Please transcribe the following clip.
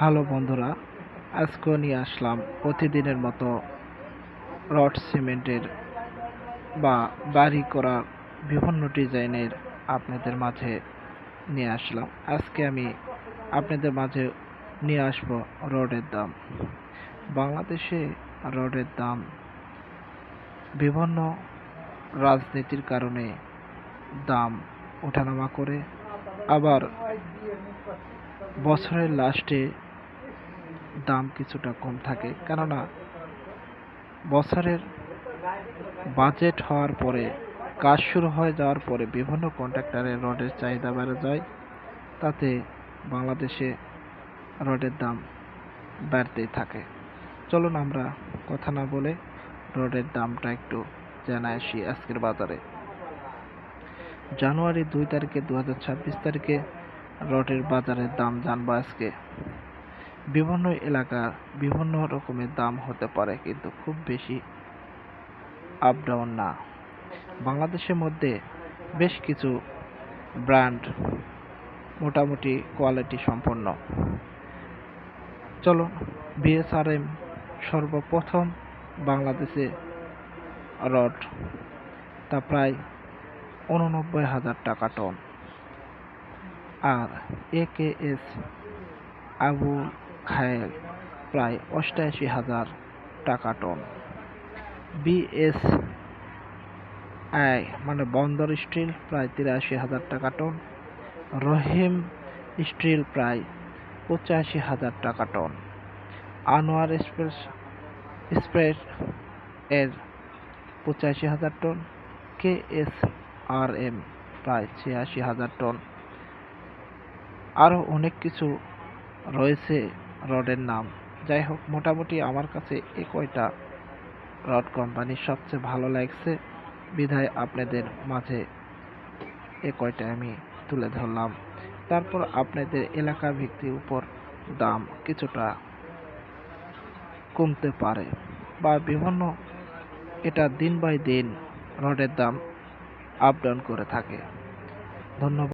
Hello বন্ধুরা, আজকেও নিয়ে আসলাম প্রতিদিনের মতো রড সিমেন্টের বা বাড়ি করার বিভিন্ন ডিজাইনের আপনাদের মাঝে নিয়ে আসলাম। আজকে আমি আপনাদের মাঝে নিয়ে আসব রডের দাম। বাংলাদেশে রডের দাম বিভিন্ন রাজনীতির কারণে দাম ওঠানামা করে, আবার বছরের লাস্টে দাম কিছুটা কম থাকে। কেননা, বছরের বাজেট হওয়ার পরে, কাজ শুরু হয়ে যাওয়ার পরে বিভিন্ন কন্ট্রাক্টরের রডের চাহিদা বেড়ে যায়। তাতে বাংলাদেশে রডের দাম বাড়তেই থাকে। চলুন আমরা কথা না বলে রডের দামটা একটু জানায় আসি আজকের বাজারে। জানুয়ারি দুই তারিখে দু হাজার ছাব্বিশ তারিখে রডের বাজারের দাম জানব আজকে। বিভিন্ন এলাকার বিভিন্ন রকমের দাম হতে পারে, কিন্তু খুব বেশি আপ ডাউন না। বাংলাদেশের মধ্যে বেশ কিছু ব্র্যান্ড মোটামুটি কোয়ালিটি সম্পন্ন। চলো বিএসআরএম সর্বপ্রথম বাংলাদেশে রড তা প্রায় উননব্বই হাজার টাকা ton R A K S Abu Khayer প্রায় অষ্টাশি হাজার টাকা টন। বিএস আই মানে বন্দর স্টিল প্রায় তিরাশি হাজার টাকা টন। রহিম স্টিল প্রায় পঁচাশি হাজার টাকা টন। আনোয়ার এক্সপ্রেস স্প্রেড এর পঁচাশি হাজার ton. K S R M প্রায় ছিয়াশি হাজার টন। আরও অনেক কিছু রয়েছে রডের নাম। যাই হোক মোটামুটি আমার কাছে এ কয়টা রড কোম্পানি সবচেয়ে ভালো লাগছে। বিধায় আপনাদের মাঝে এ কয়টা আমি তুলে ধরলাম। তারপর আপনাদের এলাকা ভিত্তির উপর দাম কিছুটা কমতে পারে বা বিভিন্ন এটা দিন বাই দিন রডের দাম আপ ডাউন করে থাকে। ধন্যবাদ।